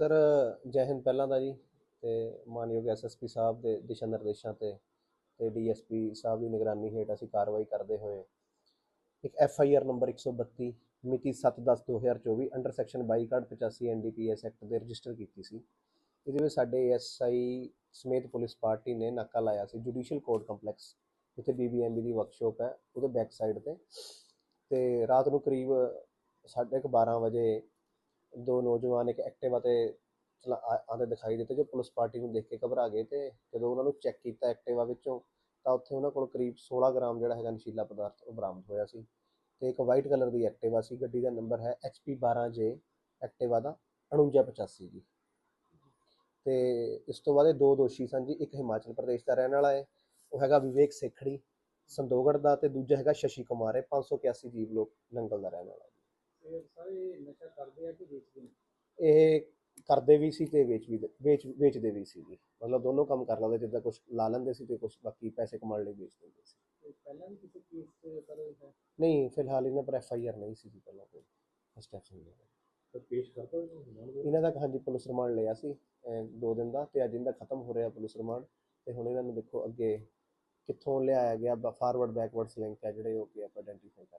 Sir, ਜੈ ਹਿੰਦ ਪਹਿਲਾਂ ਦਾ ਜੀ ਤੇ ਮਾਨਯੋਗ ਐਸਐਸਪੀ ਸਾਹਿਬ ਦੇ ਦਿਸ਼ਾ ਨਿਰਦੇਸ਼ਾਂ ਤੇ ਤੇ ਡੀਐਸਪੀ ਸਾਹਿਬ ਦੀ ਨਿਗਰਾਨੀ ਹੇਠ ਅਸੀਂ ਕਾਰਵਾਈ ਕਰਦੇ ਹੋਏ ਇੱਕ ਐਫਆਈਆਰ ਨੰਬਰ 132 ਮਿਤੀ 7/10/2024 ਅੰਡਰ ਸੈਕਸ਼ਨ 2285 ਐਨਡੀਪੀਐਸ ਐਕਟ ਦੇ ਰਜਿਸਟਰ ਕੀਤੀ ਸੀ। ਇਹਦੇ ਵਿੱਚ ਸਾਡੇ ਐਸਆਈ ਸਮੇਤ ਪੁਲਿਸ ਪਾਰਟੀ ਨੇ ਨਾਕਾ ਲਾਇਆ ਸੀ ਜੁਡੀਸ਼ੀਅਲ ਕੋਰਟ ਕੰਪਲੈਕਸ, ਜਿੱਥੇ ਬੀਬੀਐਮਬੀ ਦੀ ਵਰਕਸ਼ਾਪ ਹੈ, ਉਹਦੇ ਬੈਕ ਸਾਈਡ ਤੇ। ਤੇ ਰਾਤ ਨੂੰ ਕਰੀਬ 12:30 ਵਜੇ ਦੋ ਨੌਜਵਾਨ ਇੱਕ ਐਕਟਿਵਾ ਤੇ ਚਲਾ ਆ- ਆਉਂਦੇ ਦਿਖਾਈ ਦਿੱਤੇ ਜੋ ਪੁਲਿਸ ਪਾਰਟੀ ਨੂੰ ਦੇਖ ਕੇ ਘਬਰਾ ਗਏ ਤੇ ਜਦੋਂ ਉਹਨਾਂ ਨੂੰ ਚੈੱਕ ਕੀਤਾ ਐਕਟਿਵਾ ਵਿੱਚੋਂ ਤਾਂ ਉੱਥੇ ਉਹਨਾਂ ਕੋਲ ਕਰੀਬ 16 ਗ੍ਰਾਮ ਜਿਹੜਾ ਹੈਗਾ ਨਸ਼ੀਲਾ ਪਦਾਰਥ ਉਹ ਬਰਾਮਦ ਹੋਇਆ ਸੀ ਤੇ ਇੱਕ ਵਾਈਟ ਕਲਰ ਦੀ ਐਕਟਿਵਾ ਸੀ, ਗੱਡੀ ਦਾ ਨੰਬਰ ਹੈ HP12J ਐਕਟਿਵਾ ਦਾ 4985 ਜੀ। ਤੇ ਇਸ ਤੋਂ ਬਾਅਦ ਇਹ ਦੋ ਦੋਸ਼ੀ ਸਨ ਜੀ, ਇੱਕ ਹਿਮਾਚਲ ਪ੍ਰਦੇਸ਼ ਦਾ ਰਹਿਣ ਵਾਲਾ ਹੈ, ਉਹ ਹੈਗਾ ਵਿਵੇਕ ਸੇਖੜੀ ਸੰਦੋਗੜ ਦਾ ਤੇ ਦੂਜਾ ਹੈਗਾ ਸ਼ਸ਼ੀ ਕੁਮਾਰ ਹੈ 581 ਜੀਵ ਲੋਕ ਨੰਗਲ ਦਾ ਰਹਿਣ ਵਾਲਾ ਇਹ ਸਾਰੇ ਨਸ਼ਾ ਕਰਦੇ ਆ ਕਿ ਵੇਚਦੇ ਨੇ ਇਹ ਕਰਦੇ ਵੀ ਸੀ ਤੇ ਵੇਚ ਵੀ ਵੇਚ ਵੇਚਦੇ ਵੀ ਸੀ ਜੀ। ਮਤਲਬ ਦੋਨੋਂ ਕੰਮ ਕਰ ਲੈਂਦੇ ਜਿੱਦਾਂ ਕੁਝ ਲਾ ਲੈਂਦੇ ਸੀ ਤੇ ਕੁਝ ਬਾਕੀ ਪੈਸੇ ਕਮਾਉਣ ਲਈ ਵੇਚ ਦਿੰਦੇ ਸੀ। ਪਹਿਲਾਂ ਵੀ ਕਿਸੇ ਕੇਸ ਤੇ ਸਰ ਹੈ ਨਹੀਂ ਫਿਲਹਾਲ ਇਹਨਾਂ ਪਰ ਐਫ ਆਈ ਆਰ ਨਹੀਂ ਸੀ ਜੀ ਪਹਿਲਾਂ ਕੋਈ। ਫਸਟ ਆਈ ਆਰ ਤਾਂ ਪੇਸ਼ ਕਰਤਾ ਉਹਨਾਂ ਇਹਨਾਂ ਦਾ ਹਾਂਜੀ ਪੁਲਿਸ ਰਿਮਾਂਡ ਲਿਆ ਸੀ ਦੋ ਦਿਨ ਦਾ ਤੇ ਅੱਜ ਇਹਦਾ ਖਤਮ ਹੋ ਰਿਹਾ ਪੁਲਿਸ ਰਿਮਾਂਡ। ਤੇ ਹੁਣ ਇਹਨਾਂ ਨੂੰ ਦੇਖੋ ਅੱਗੇ ਕਿੱਥੋਂ ਲਿਆਇਆ ਗਿਆ ਫਾਰਵਰਡ ਬੈਕਵਰਡਸ ਲਿੰਕ ਹੈ ਜਿਹੜੇ ਉਹ ਕਿ ਆਪਾਂ ਆਇਡੈਂਟੀਫਾਈ ਕਰ